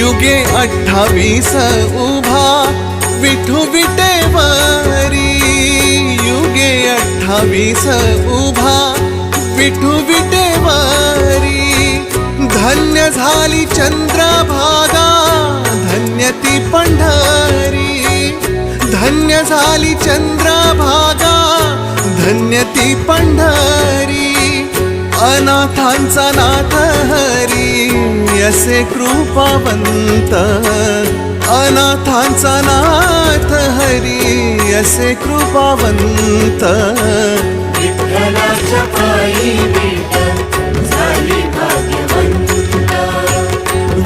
युगे अठ्ठावीस उभा विठू विटेवारी. युगे अठ्ठावीस उभा विठू विटेवारी. धन्य झाली चंद्रभागा धन्य ती पंढरी. धन्य झाली चंद्रभागा धन्य ती पंढरी. अनाथांचा नाथ हरी. असे कृपावंत अनाथांचा नाथ हरी असे कृपावंत.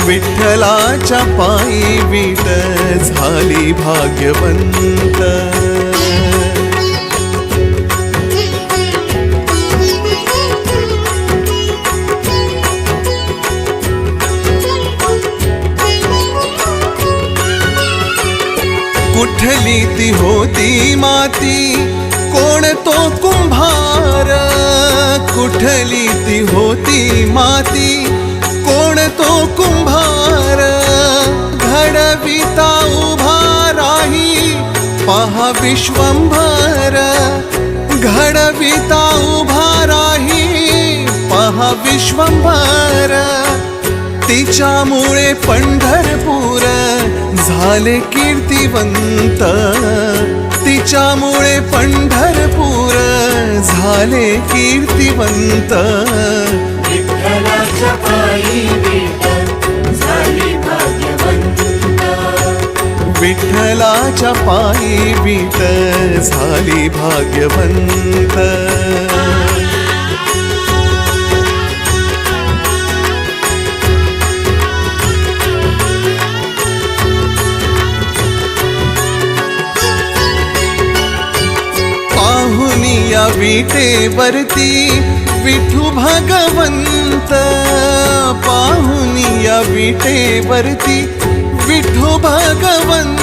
विठ्ठलाच्या पायी विठ झाली भाग्यवंत. कुठली ती होती माती? कोण तो कुंभार? कुठली ती होती माती? कोण तो कुंभार? घडविता उभा राही पहा विश्वंभर. घडविता उभा राही पहा विश्वंभर. तिच्यामुळे पंढरपूर झाले कीर्तिवंत. तिच्यामुळे पंढरपूर झाले कीर्तिवंत. विठ्ठलाच्या पायी विठ झाली भाग्यवंत. विटेवरती विठू भगवंत. पाहुनी या विटेवरती विठू भगवंत.